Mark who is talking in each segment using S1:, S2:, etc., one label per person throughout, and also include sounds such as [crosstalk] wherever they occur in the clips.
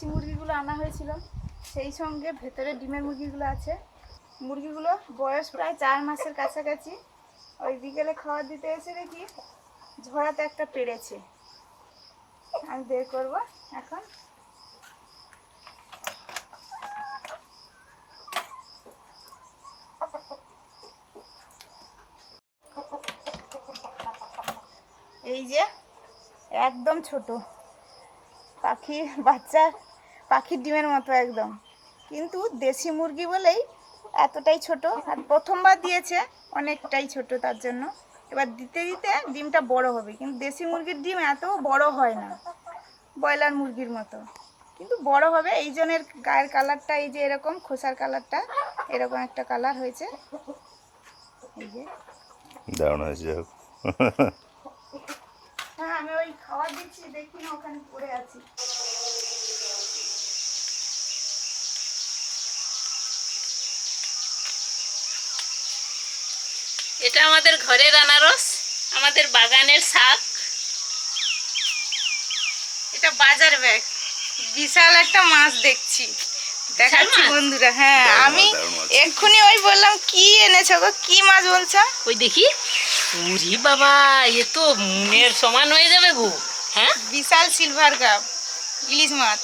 S1: দেশি মুরগিগুলো আনা হয়েছিল, সেই সঙ্গে ভেতরে ডিমের মুরগিগুলো আছে। মুরগিগুলো বয়স প্রায় চার মাসের কাছাকাছি। ওই বিকেলে খাবার দিতে এসে দেখি ঝড়াতে একটা পেরেছে। আমি বের করব এখন। এই যে একদম ছোট পাখির বাচ্চা পাখির ডিমের মতো একদম। কিন্তু দেশি মুরগি বলেই এতটাই ছোট আর প্রথমবার দিয়েছে অনেকটাই ছোট তার জন্য। এবার দিতে দিতে ডিমটা বড় হবে কিন্তু দেশি মুরগির ডিম এত বড় হয় না ব্রয়লার মুরগির মতো। কিন্তু বড় হবে এই জনের গায়ের কালারটা এই যে এরকম খোসার কালারটা এরকম একটা কালার হয়েছে। এই যে।
S2: দারুণ হয়েছে
S1: হ্যাঁ আমি ওই খাবার দিচ্ছি দেখি না ওখানে পড়ে আছি।
S3: এটা আমাদের ঘরের আনারস আমাদের বাগানের শাক।
S1: এটা বাজার ব্যাগ। বিশাল একটা মাছ দেখছি। দেখাচ্ছি বন্ধুরা হ্যাঁ আমি। এক্ষুনি ওই বললাম কি এনেছো গো? কি মাছ বলছো?
S3: ওই দেখি। উরি বাবা এ তো মুনের সমান হয়ে যাবে গো। হ্যাঁ?
S1: বিশাল সিলভার কাপ ইলিশ মাছ।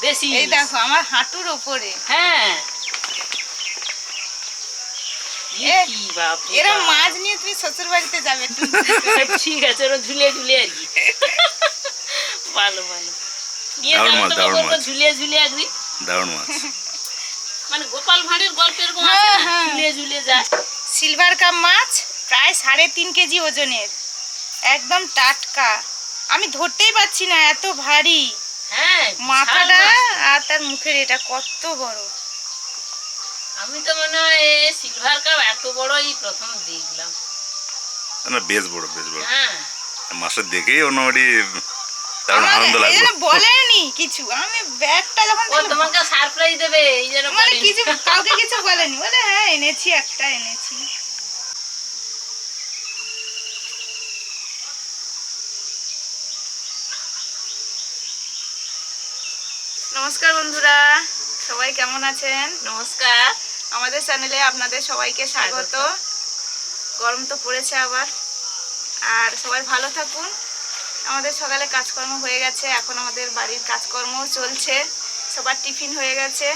S3: বেশি
S1: এই দেখো আমার হাঁটুর ওপরে।
S3: হ্যাঁ। এ
S1: এ-
S3: কি বাপরে
S1: এরম
S3: বাপ।
S1: মাছ নিয়ে তুমি শ্বশুর বাড়িতে যাবে [laughs]
S3: ঠিক আছে ওরা ঝুলিয়ে ঝুলিয়ে আর কি। ভালো ভালো। নিয়ে যাব
S2: মাছ,
S3: তোমাকে
S2: দারুণ
S3: বলব
S2: মাছ।
S3: ঝুলিয়ে ঝুলিয়ে একদিন
S2: দারুণ মাছ।
S3: মানে গোপাল ভাঁড়ের গল্প এরকম আছে না? ঝুলিয়ে ঝুলিয়ে যায়
S1: সিলভার কাপ মাছ প্রায় সাড়ে তিন কেজি ওজনের। একদম টাটকা। আমি ধরতেই পারছি না এত ভারী।
S3: হ্যাঁ
S1: মাথাটা আর তার মুখের এটা কত বড়।
S3: আমি তো মনে হয় সিলভার কাপ এত বড়ই প্রথম দেখলাম।
S2: না বেশ বড় বেশ বড়।
S3: হ্যাঁ।
S2: মাছের দেখেই দারুণ আনন্দ লাগল।
S1: বলেনি কিছু। আমি ব্যাগটা যখন
S3: ও তোমাকে সারপ্রাইজ দেবে এই জন্য
S1: মানে কিছু কাউকে কিছু বলেনি। বলে হ্যাঁ এনেছি একটা এনেছি। নমস্কার বন্ধুরা। সবাই কেমন আছেন?
S3: নমস্কার।
S1: আমাদের চ্যানেলে আপনাদের সবাইকে স্বাগত। গরম তো পড়েছে আবার। আর সবাই ভালো থাকুন। আমাদের সকালে কাজকর্ম হয়ে গেছে। এখন আমাদের বাড়ির কাজকর্মও চলছে। সবার টিফিন হয়ে গেছে।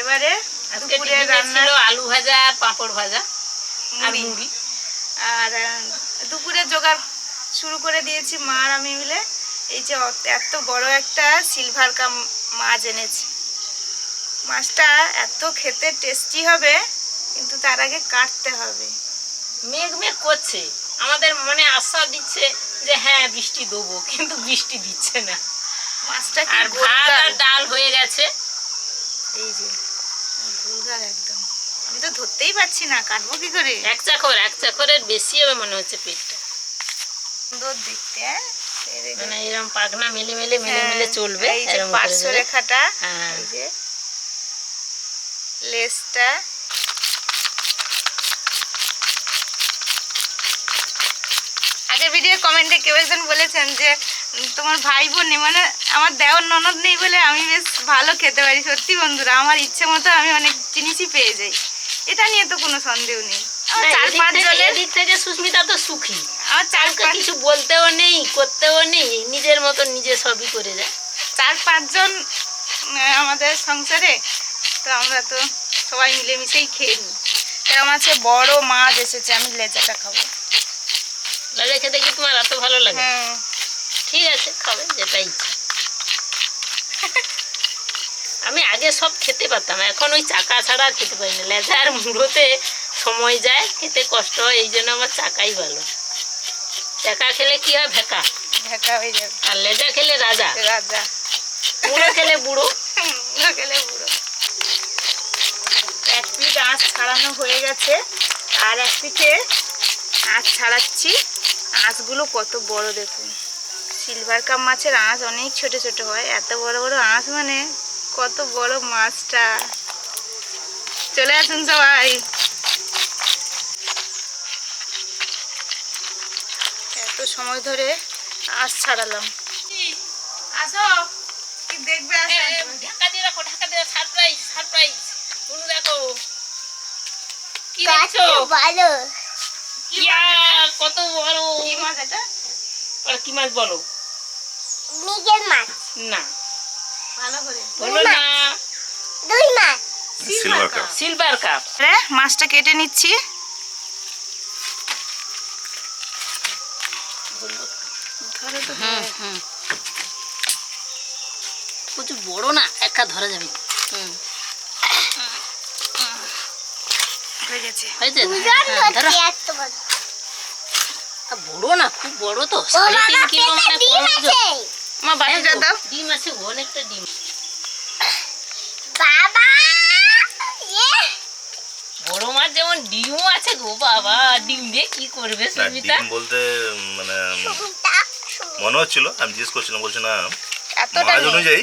S1: এবারে
S3: আজকে
S1: দুপুরে রান্না
S3: আলু ভাজা আর পাঁপড় ভাজা
S1: মুড়ি। আর দুপুরে জোগাড় শুরু করে দিয়েছি মা আর আমি মিলে। এই যে এত বড় একটা সিলভার কাম মাছ এনেছি। মাছটা এত খেতে টেস্টি হবে কিন্তু তার আগে কাটতে হবে।
S3: মেঘ মেঘ করছে। আমাদের মনে আশা দিচ্ছে যে হ্যাঁ বৃষ্টি দেবো কিন্তু বৃষ্টি দিচ্ছে না।
S1: মাছটা
S3: আর ভাত আর ডাল হয়ে গেছে।
S1: এই যে গোলগাল একদম। আমি তো ধরতেই পারছি না কাটবো কি করে?
S3: এক চাকর এক চাকরের বেশি হবে মনে হচ্ছে পেটটা।
S1: সুন্দর দেখতে হ্যাঁ?
S3: মানে এরকম পাখনা মেলে মেলে মেলে
S1: হ্যাঁ,
S3: মেলে চলবে
S1: এই যে পার্শ্ব রেখাটা
S3: হ্যাঁ।
S1: এই যে। লেজটা আগের ভিডিও কমেন্টে কেউ একজন বলেছেন যে তোমার ভাই বোন নেই। মানে আমার দেওয়ার ননদ নেই বলে আমি বেশ ভালো খেতে পারি। সত্যি বন্ধুরা আমার ইচ্ছে মতো আমি অনেক জিনিসই পেয়ে যাই। এটা নিয়ে তো কোনো সন্দেহ নেই। চার পাঁচ
S3: থেকে-
S1: জনের
S3: এদিক থেকে সুস্মিতা তো সুখী।
S1: আমার চার
S3: কাউকে কিছু বলতেও নেই করতেও নেই নিজের মতো নিজে সবই করে যায়।
S1: চার পাঁচজন আমাদের সংসারে তো আমরা তো সবাই মিলেমিশেই খেয়ে নিই। আমার কাছে বড় মাছ এসেছে আমি লেজাটা খাব।
S3: লাগে খেতে কি তোমার এত ভালো লাগে?
S1: হ্যাঁ।
S3: ঠিক আছে খাবে যেটা ইচ্ছা। আমি আগে সব খেতে পারতাম এখন ওই চাকা ছাড়া আর খেতে পারি না। লেজার মুড়োতে সময় যায় খেতে কষ্ট হয় এই জন্য আমার চাকাই ভালো। চাকা খেলে কি হয়? ভেকা।
S1: ঢাকা হয়ে যাবে।
S3: আর লেজা খেলে রাজা।
S1: রাজা।
S3: মুড়ো খেলে বুড়ো।
S1: বুড়ো বুড়ো। এক পিঠ আঁচ ছাড়ানো হয়ে গেছে। আর এক পিঠে আঁচ ছাড়াচ্ছি। আঁচগুলো কত বড় দেখুন। সিলভার কাপ মাছের আঁচ অনেক ছোট ছোট হয়। এত বড় বড় আঁচ মানে কত বড় মাছটা। চলে আসুন সবাই। এত সময় ধরে আঁচ ছাড়ালাম। আসো। কি দেখবে আর
S3: ঢাকা দিয়ে রাখো ঢাকা দিয়ে সারপ্রাইজ সারপ্রাইজ শুনু দেখো। কি দেখছ?
S4: ভালো
S3: কত বড়।
S1: কি মাছ এটা?
S3: আর কি মাছ বলো?
S4: মিগেল মাছ।
S3: না।
S1: ভালো করে।
S3: বলো না।
S4: দুই মাছ।
S2: সিলভার কাপ
S3: সিলভার কাপ
S1: হ্যাঁ মাছটা কেটে নিচ্ছি।
S3: হুম প্রচুর বড় না একা ধরা যাবে। হুম।
S1: হয়ে গেছে
S3: হ্যাঁ, ধরো।
S4: হচ্ছে এত বড়?
S3: না খুব বড় তো। সাড়ে তিন কিলো মানে
S4: ডিম
S3: কম ওজন।
S4: আছে।
S1: মা বাটিটা দাও।
S3: ডিম আছে অনেকটা ডিম।
S4: বাবা
S3: বড় মাছ যেমন ডিমও আছে গো বাবা ডিম দিয়ে কি করবে সুমিতা
S2: ডিম বলতে মানে মনে হচ্ছিল আমি জিজ্ঞেস করছিলাম বলছি না
S1: এতটা
S2: অনুযায়ী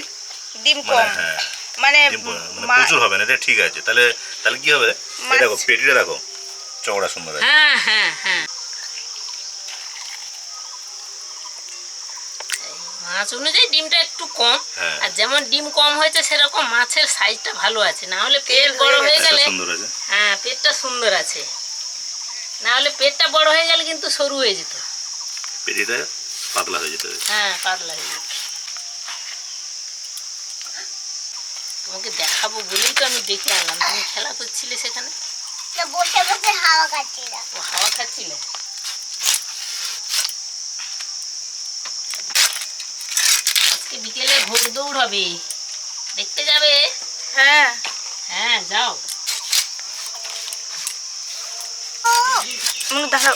S1: ডিম
S2: মানে
S1: কম।
S2: হ্যাঁ
S1: মানে
S2: ডিম প- মানে প্রচুর হবে না এটা ঠিক আছে। তাহলে তাহলে কি হবে? এই দেখো পেটিটা দেখো। চওড়া সুন্দর
S3: হ্যাঁ হ্যাঁ হ্যাঁ। মাছ অনুযায়ী ডিমটা একটু কম।
S2: হ্যাঁ।
S3: আর যেমন ডিম কম হয়েছে সেরকম মাছের সাইজটা ভালো আছে। না হলে পেট বড়
S1: হয়ে
S3: গেলে হ্যাঁ পেটটা সুন্দর আছে। না হলে পেটটা বড় হয়ে গেলে কিন্তু সরু হয়ে যেত।
S2: পেটিটা পাতলা হয়ে যেতে।
S3: হ্যাঁ পাতলা হয়ে যেত। তোমাকে দেখাবো বলেই তো আমি ডেকে আনলাম। তুমি খেলা করছিলে সেখানে?
S4: তো বসে বসে হাওয়া খাচ্ছিলাম
S3: ও হাওয়া খাচ্ছিলে? আজকে বিকেলে দৌড় হবে। দেখতে যাবে?
S1: হ্যাঁ।
S3: হ্যাঁ যাও।
S1: মনু দেখাও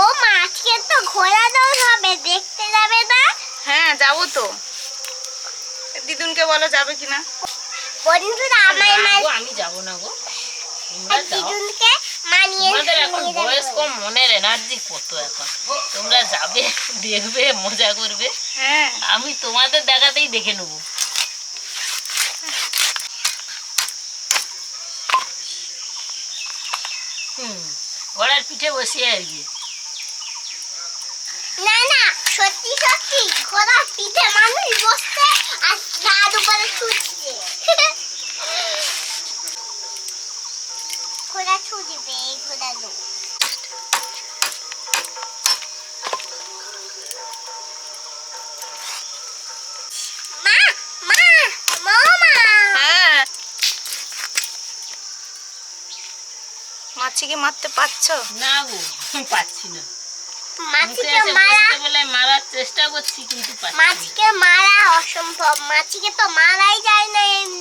S4: ও মাছকে তো ঘোরা দৌড় হবে দেখতে যাবে না?
S1: হ্যাঁ যাব তো। দিদুনকে বলো যাবে কিনা?
S4: বন্ধুরা আমার
S3: গো, আমি যাব না গো।
S4: দিদুনকে মানিয়ে
S3: তোমাদের এখন বয়স কম মনের এনার্জি কত এখন? তোমরা যাবে দেখবে মজা করবে।
S1: হ্যাঁ।
S3: আমি তোমাদের দেখাতেই দেখে নেব। হুম ঘোড়ার পিঠে বসিয়ে আর কি।
S4: না না সত্যি সত্যি ঘোড়ার পিঠে মানুষ বসছে আর তার উপরে ছুটছে। ঘোড়া ছুটবে এই ঘোড়া লোক মা মা মামা।
S1: হ্যাঁ। মাছিকে মারতে পারছ?
S3: না গো পাচ্ছি না।
S4: মাছিকে মারা
S3: বলে মারার চেষ্টা করছি কিন্তু
S4: মাছিকে মারা অসম্ভব। মাছিকে তো মারাই যায় না এমনি।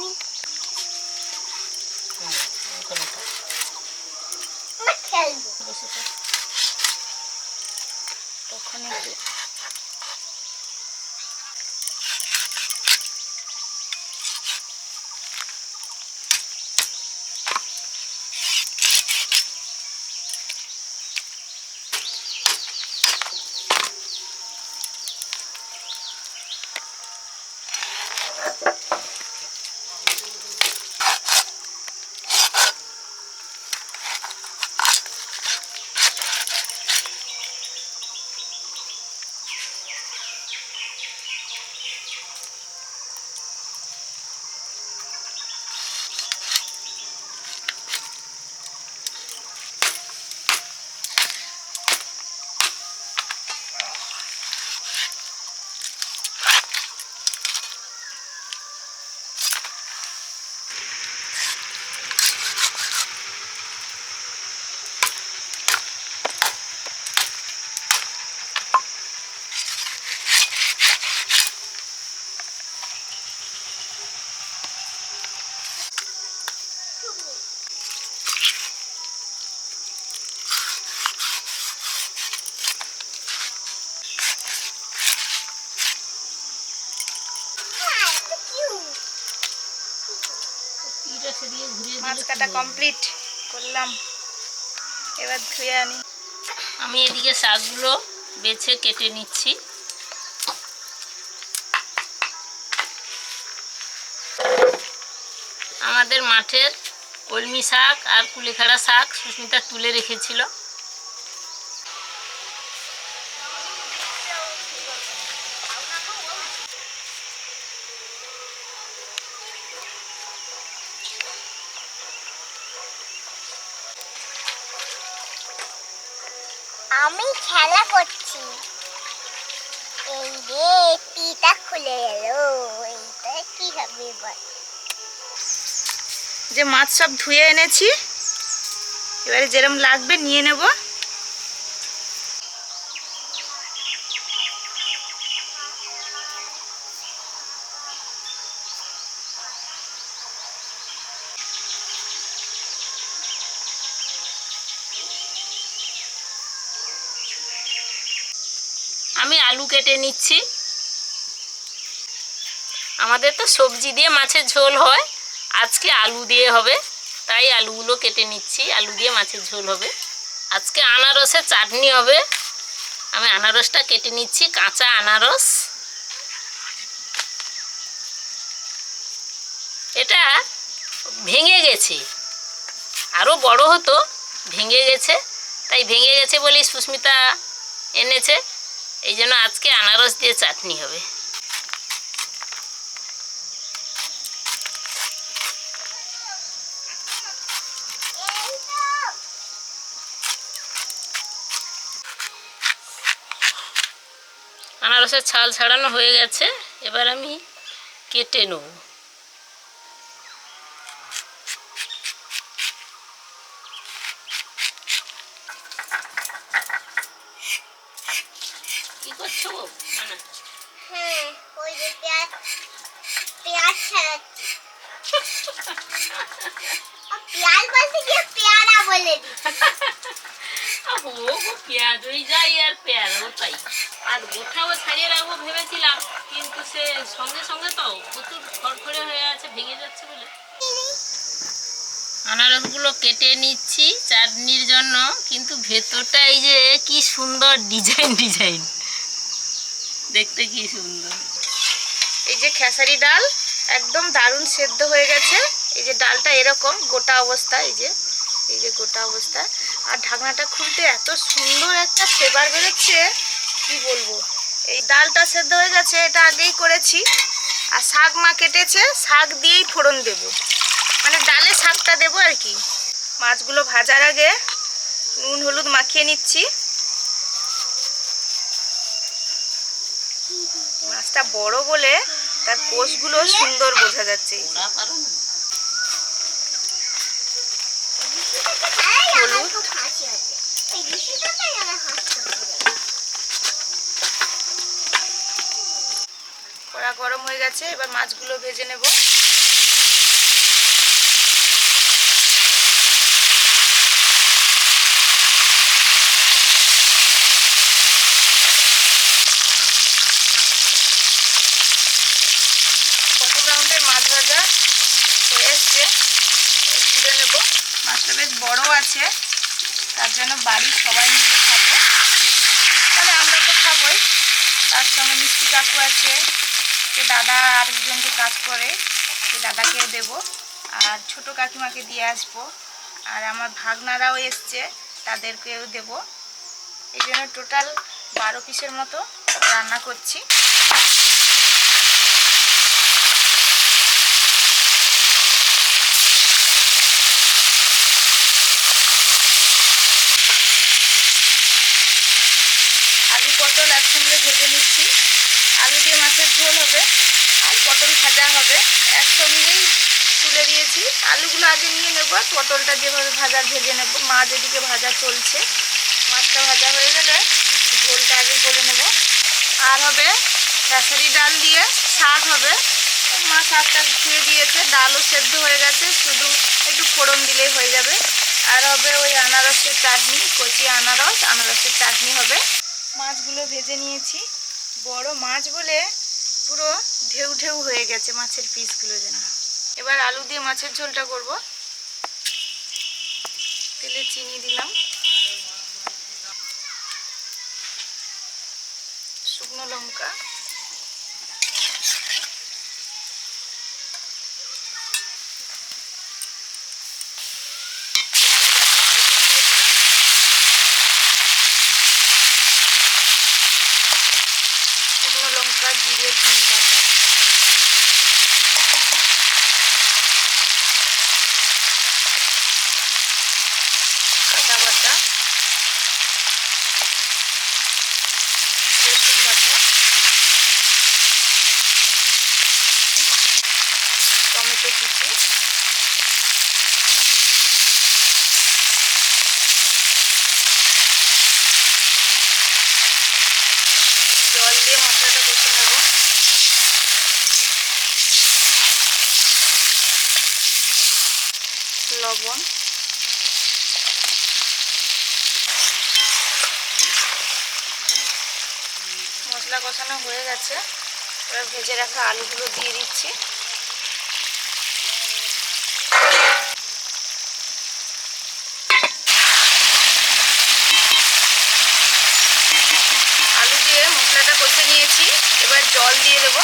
S1: কাটা কমপ্লিট করলাম। এবার ধুয়ে আনি।
S3: আমি এদিকে শাকগুলো বেছে কেটে নিচ্ছি। আমাদের মাঠের কলমি শাক আর কুলেখাড়া শাক সুস্মিতা তুলে রেখেছিল।
S1: যে মাছ সব ধুয়ে এনেছি। এবারে যেরকম লাগবে নিয়ে নেব।
S3: আমি আলু কেটে নিচ্ছি। আমাদের তো সবজি দিয়ে মাছের ঝোল হয়। আজকে আলু দিয়ে হবে, তাই আলুগুলো কেটে নিচ্ছি। আলু দিয়ে মাছের ঝোল হবে। আজকে আনারসের চাটনি হবে। আমি আনারসটা কেটে নিচ্ছি, কাঁচা আনারস। এটা ভেঙে গেছে। আরও বড় হতো, ভেঙে গেছে। তাই ভেঙে গেছে বলেই সুস্মিতা এনেছে। এই জন্য আজকে আনারস দিয়ে চাটনি হবে। আনারসের ছাল ছাড়ানো হয়ে গেছে এবার আমি কেটে নেব। কি করছ
S4: হ্যাঁ ওই যে পেঁয়াজ পেঁয়াজ ছাড়াচ্ছি। [laughs] আর পেঁয়াজ বলতে গিয়ে পেয়ারা বলে [laughs]
S3: আহ, ও গো, পেঁয়াজ ওই যাই আর পেঁয়াজ ও তাই আর গোঠাও ছাড়িয়ে রাখব ভেবেছিলাম কিন্তু সে সঙ্গে সঙ্গে তো প্রচুর খড়খড়ে হয়ে আছে ভেঙে যাচ্ছে বলে। আনারসগুলো কেটে নিচ্ছি চাটনির জন্য কিন্তু ভেতরটা এই যে কি সুন্দর ডিজাইন ডিজাইন। দেখতে কি সুন্দর।
S1: এই যে খেসারি ডাল একদম দারুণ সেদ্ধ হয়ে গেছে। এই যে ডালটা এরকম গোটা অবস্থা এই যে এই যে গোটা অবস্থা আর ঢাকনাটা খুলতে এত সুন্দর একটা ফ্লেভার বেরোচ্ছে, কি বলব? এই ডালটা সেদ্ধ হয়ে গেছে, এটা আগেই করেছি। আর শাক মা কেটেছে, শাক দিয়েই ফোড়ন দেব। মানে ডালে শাকটা দেবো আর কি। মাছগুলো ভাজার আগে নুন, হলুদ মাখিয়ে নিচ্ছি। মাছটা বড় বলে তার কোষগুলো সুন্দর বোঝা যাচ্ছে এই যে।
S3: ওরা পারো না
S4: এই আমার খুব হাসি আছে এই বিষয়টাতেই আমার হাসি হচ্ছে
S1: কড়া গরম হয়ে গেছে, এবার মাছগুলো ভেজে নেব। মাছটা বেশ বড় আছে, তার জন্য বাড়ির সবাই মিলে খাব। মানে আমরা তো খাবোই, তার সঙ্গে মিষ্টি কাকু আছে। যে দাদা আরেকজনকে কাজ করে সে দাদাকে দেব। আর ছোট কাকিমাকে দিয়ে আসব। আর আমার ভাগনারাও এসছে, তাদেরকেও দেব। এই জন্য টোটাল বারো পিসের মতো রান্না করছি। আলু পটল একসঙ্গে ভেজে নিচ্ছি। আলু দিয়ে মাছের ঝোল হবে আর পটল ভাজা হবে। একসঙ্গেই তুলে দিয়েছি। আলুগুলো আগে নিয়ে নেব আর পটলটা যেভাবে ভাজা ভেজে নেব। মাছ এদিকে ভাজা চলছে, মাছটা ভাজা হয়ে গেলে ঝোলটা আগে করে নেব। আর হবে খেসারি ডাল দিয়ে শাক হবে। মা শাকটা ধুয়ে দিয়েছে, ডালও সেদ্ধ হয়ে গেছে, শুধু একটু ফোড়ন দিলেই হয়ে যাবে। আর হবে ওই আনারসের চাটনি, কচি আনারস, আনারসের চাটনি হবে। মাছগুলো ভেজে নিয়েছি। বড় মাছ বলে পুরো ঢেউ ঢেউ হয়ে গেছে মাছের পিসগুলো যেন। এবার আলু দিয়ে মাছের ঝোলটা করব। তেলে চিনি দিলাম। শুকনো লঙ্কা। টমেটো কুচি জল দিয়ে মশলাটা কষে নেব। লবণ। মশলা কষানো হয়ে গেছে। এবার ভেজে রাখা আলুগুলো দিয়ে দিচ্ছি আলু দিয়ে মশলাটা কষে নিয়েছি এবার জল দিয়ে দেবো।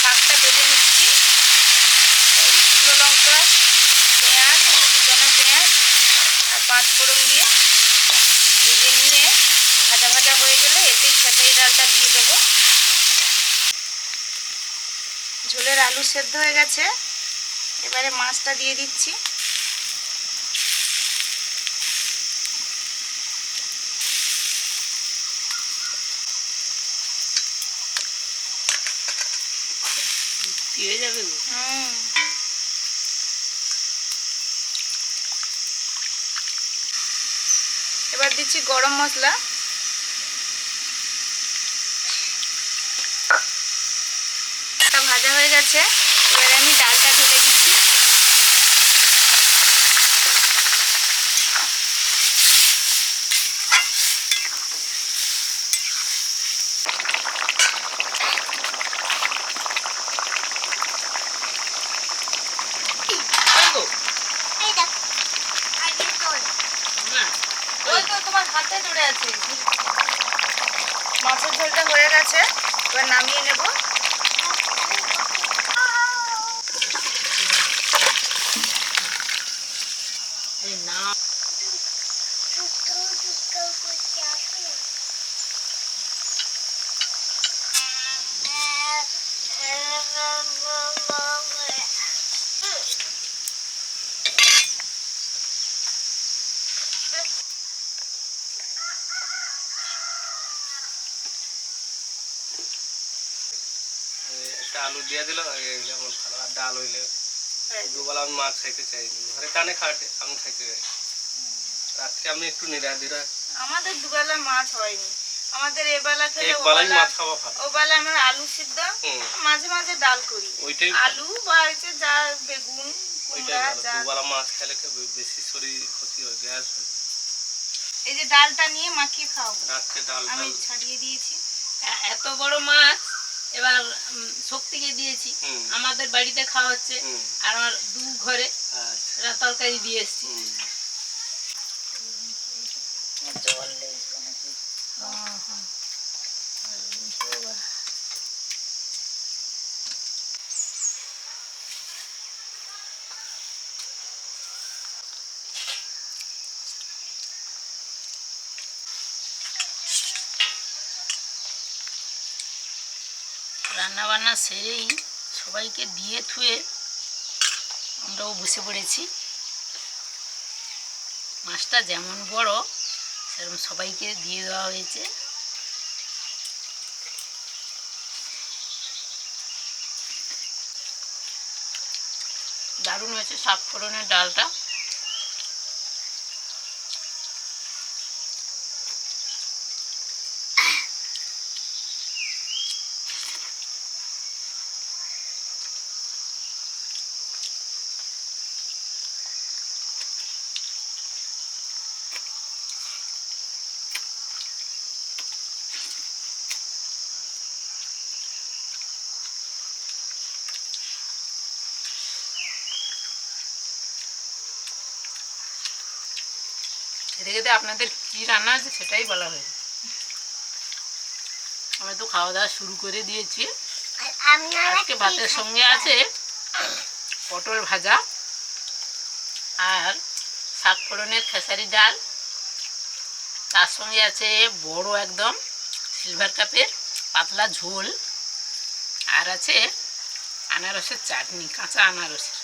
S1: শাকটা ভেজে নিচ্ছি। ওই শুকনো লঙ্কা, পেঁয়াজ, শুকনো পেঁয়াজ আর পাঁচ ফোড়ন দিয়ে ভেজে নিয়ে ভাজা ভাজা হয়ে গেলে এতেই খেসারি ডালটা দিয়ে দেবো। ঝোলের আলু সেদ্ধ হয়ে গেছে। এবারে মাছটা দিয়ে দিচ্ছি।
S3: হয়ে যাবে
S1: হুম। এবার দিচ্ছি গরম মশলা। ভাজা হয়ে গেছে। এবার আমি ডালটা ঢেলে দিচ্ছি
S3: ওই গো
S4: এই দেখ আগে তোল
S3: মা
S1: ওই তো তোমার হাতে ধরে আছে মাছের ঝোলটা হয়ে গেছে এবার নামিয়ে নেব
S3: এই না
S4: দুটো দুটো করতে আসো না
S5: একটা আলু দিয়ে দিল যেমন ভালো। আর ডাল হইলে দুবেলা আমি মাছ খাইতে চাইনি। ঘরে টানে খাটে আমি খাইতে চাই রাত্রে আমি একটু নিরাধিরা
S1: আমাদের দুবেলা মাছ হয়নি। আমাদের এবেলা খেলে ওবেলা
S5: মাছ খাওয়া ভালো।
S1: ওবেলা আমরা আলু সিদ্ধ মাঝে মাঝে ডাল করি।
S5: ওইটাই
S1: আলু বা হচ্ছে যা বেগুন
S5: ওইটাই
S1: কুমড়া যা
S5: দুবেলা মাছ খেলে বেশি শরীর ক্ষতি হয় গ্যাস হয়।
S1: এই যে ডালটা নিয়ে মাখিয়ে খাও
S5: রাত্রে ডাল
S1: আমি ছাড়িয়ে দিয়েছি।
S3: এত বড় মাছ এবার শক্তিকে দিয়েছি। আমাদের বাড়িতে খাওয়া হচ্ছে আর আমার দু ঘরে
S5: আচ্ছা।
S3: তরকারি দিয়ে এসছি। রান্না বান্না সেরেই সবাইকে দিয়ে থুয়ে আমরাও বসে পড়েছি। মাছটা যেমন বড়, সেরকম সবাইকে দিয়ে দেওয়া হয়েছে। দারুণ হয়েছে শাক ফোড়নের ডালটা। খেতে আপনাদের কি রান্না আছে সেটাই বলা হয়েছে। আমরা তো খাওয়া দাওয়া শুরু করে দিয়েছি। আজকে ভাতের সঙ্গে আছে পটল ভাজা আর শাক ফোড়নের খেসারি ডাল। তার সঙ্গে আছে বড় একদম সিলভার কাপের পাতলা ঝোল। আর আছে আনারসের চাটনি কাঁচা আনারসের।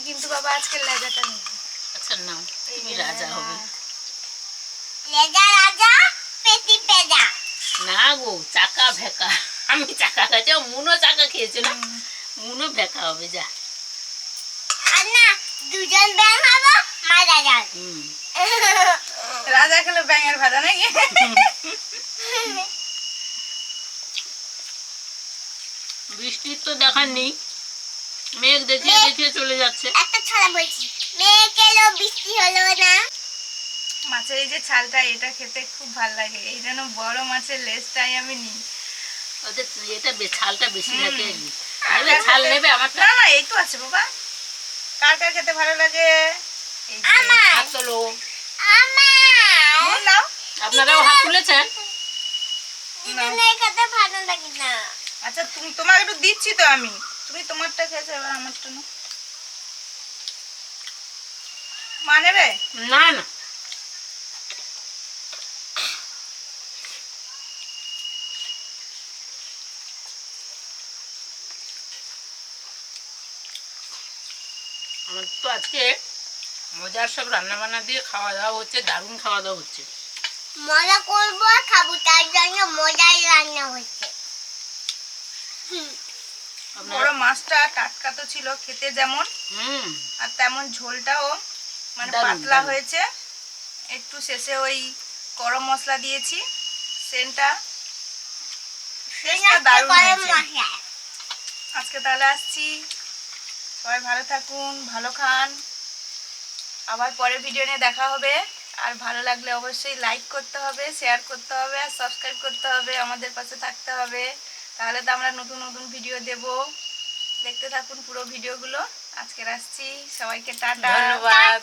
S1: কিন্তু বাবা আজকে লেজাটা নেব।
S3: আচ্ছা নাও তুমি রাজা হবে।
S4: লেজা রাজা পেটি পেজা।
S3: না গো চাকা ভেকা। আমি চাকা খাচ্ছি মুনো চাকা খেয়েছিল মুনো ভেকা হবে যা।
S4: আর না দুজন ব্যাং হব যান
S3: হুম।
S1: রাজা খেলো ব্যাঙের ভাজা নাকি?
S3: বৃষ্টির তো দেখার নেই। মেঘ দেখিয়ে দেখিয়ে চলে যাচ্ছে।
S4: একটা ছড়া বলছি। মেয়ে কেলো বৃষ্টি হলো না।
S1: মাছের এই যে ছালটা এটা খেতে খুব ভালো লাগে। এই জন্য বড় মাছের লেজটাই আমি নিই।
S3: ওদের এটা ছালটা বেশি থাকে আর ছাল নেবে আমারটা।
S1: না না এই তো আছে বাবা। কার কার খেতে ভালো লাগে? এই যে
S3: হাত তোলো।
S4: আমার।
S3: আপনারাও হাত তুলেছেন?
S4: দুজনের খেতে ভালো লাগে না।
S1: আচ্ছা তুমি তোমাকে একটু দিচ্ছি তো আমি। তুমি তোমারটা খেয়েছো এবার আমারটা নাও। মা নেবে?
S3: না না। আমার তো আজকে মজার সব রান্না বান্না দিয়ে খাওয়া দাওয়া হচ্ছে দারুণ খাওয়া দাওয়া হচ্ছে।
S4: মজা করব আর খাব তার জন্য মজাই রান্না হচ্ছে।
S1: বড় মাছটা টাটকা তো ছিল খেতে যেমন। আর তেমন ঝোলটাও মানে পাতলা হয়েছে। একটু শেষে ওই গরম মশলা দিয়েছি সেন্টটা।
S4: মশলা।
S1: আজকে তাহলে আসছি। সবাই ভালো থাকুন ভালো খান। আবার পরের ভিডিও নিয়ে দেখা হবে। আর ভালো লাগলে অবশ্যই লাইক করতে হবে শেয়ার করতে হবে আর সাবস্ক্রাইব করতে হবে আমাদের পাশে থাকতে হবে। তাহলে তো আমরা নতুন নতুন ভিডিও দেব। দেখতে থাকুন পুরো ভিডিওগুলো আজকে আসছি। সবাইকে টাটা।
S3: ধন্যবাদ।